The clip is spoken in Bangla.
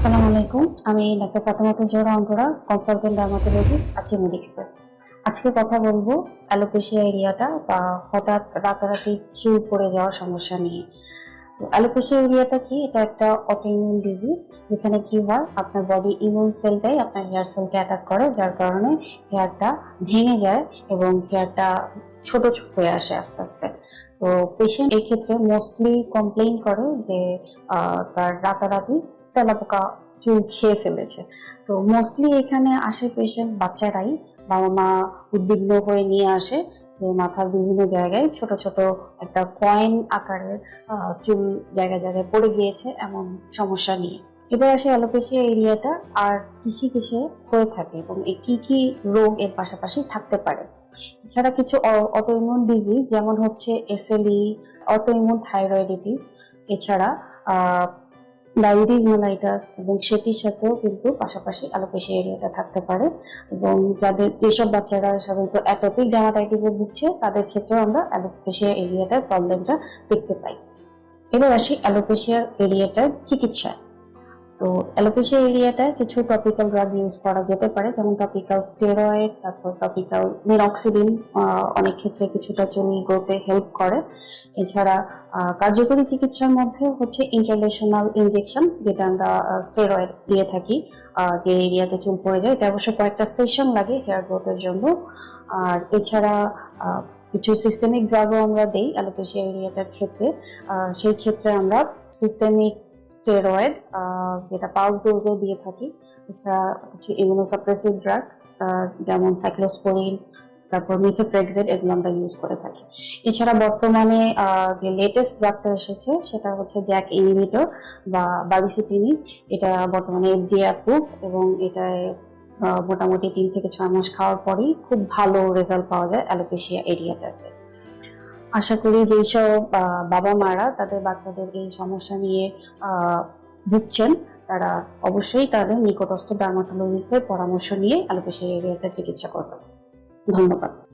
আসসালামু আলাইকুম। আমি doctor Fatematul Zohra Antara consultant dermatologist আছি মেডিক্সে আজকে কথা বলব অ্যালোপেশিয়া এরিয়াটা বা হঠাৎ রাতারাতি চুল পড়ে যাওয়ার সমস্যা নিয়ে। তো অ্যালোপেশিয়া এরিয়াটা কি? এটা একটা অটোইমিউন ডিজিজ যেখানে কি হয়? আপনার বডি ইমিউন সেলটাই আপনার হেয়ার সেলকে অ্যাটাক করে, যার কারণে হেয়ারটা ভেঙে যায় এবং হেয়ারটা ছোট ছোট হয়ে আসে আস্তে আস্তে। তো পেশেন্ট এই ক্ষেত্রে মোস্টলি কমপ্লেইন করে যে তার রাতারাতি তেলাপোকা চুল খেয়ে ফেলেছে। তো মোস্টলি এখানে আসে পেশেন্ট বাচ্চারাই বাবা মা উদ্বিগ্ন হয়ে নিয়ে আসে যে মাথার বিভিন্ন জায়গায় ছোট ছোট একটা কয়েন আকারের চুল জায়গায় জায়গায় পড়ে গিয়েছে এমন সমস্যা নিয়ে। এবার আসে অ্যালোপেশিয়া এরিয়াটা আর কিসে কিসে হয়ে থাকে এবং কি কি রোগ এর পাশাপাশি থাকতে পারে। এছাড়া কিছু অটোইমিউন ডিজিজ যেমন হচ্ছে এসএলই অটোইমিউন থাইরয়েডিটিস এছাড়া ডায়াবেটিস, মেলাইটাস এবং সেটির সাথেও কিন্তু পাশাপাশি অ্যালোপেশিয়া এরিয়াটা থাকতে পারে এবং যাদের যেসব বাচ্চারা সাধারণত অ্যাটোপিক ডার্মাটাইটিসে ভুগছে, তাদের ক্ষেত্রেও আমরা অ্যালোপেশিয়া এরিয়াটার প্রবলেমটা দেখতে পাই। এবার আসি অ্যালোপেশিয়া এরিয়াটার চিকিৎসা তো অ্যালোপেশিয়া এরিয়াটা কিছু টপিক্যাল ড্রাগ ইউজ করা যেতে পারে, যেমন টপিক্যাল স্টেরয়েড তারপর টপিক্যাল মিনক্সিডিন অনেক ক্ষেত্রে কিছুটা চুল গ্রোথে হেল্প করে। এছাড়া কার্যকরী চিকিৎসার মধ্যে হচ্ছে ইন্টারলেশনাল ইনজেকশন যেটা আমরা স্টেরয়েড দিয়ে থাকি যে এরিয়াতে চুল পড়ে যায়, এটা অবশ্য কয়েকটা সেশন লাগে হেয়ার গ্রোথের জন্য। আর এছাড়া কিছু সিস্টেমিক ড্রাগও আমরা দেই অ্যালোপেশিয়া এরিয়াটার ক্ষেত্রে। সেই ক্ষেত্রে আমরা সিস্টেমিক স্টেরয়েড যেটা পালস ডোজে দিয়ে থাকি। এছাড়া কিছু ইমিউনোসাপ্রেসিভ ড্রাগ যেমন সাইক্লোস্পোরিন তারপর মিথোপ্রেক্সেড এগুলো আমরা ইউজ করে থাকি। এছাড়া বর্তমানে যে লেটেস্ট ড্রাগটা এসেছে, সেটা হচ্ছে জ্যাক ইনহিবিটর বা বাবিসিটিনি এটা বর্তমানে এফডিএ অ্যাপ্রুভ এবং এটায় মোটামুটি তিন থেকে ছয় মাস খাওয়ার পরেই খুব ভালো রেজাল্ট পাওয়া যায় অ্যালোপেশিয়া এরিয়াটাতে আশা করি যেসব বাবা মারা তাদের বাচ্চাদের এই সমস্যা নিয়ে ভুগছেন, তারা অবশ্যই তাদের নিকটস্থ ডার্মাটোলজিস্টের পরামর্শ নিয়ে অ্যালোপেশিয়া এরিয়াতে চিকিৎসা করবেন। ধন্যবাদ।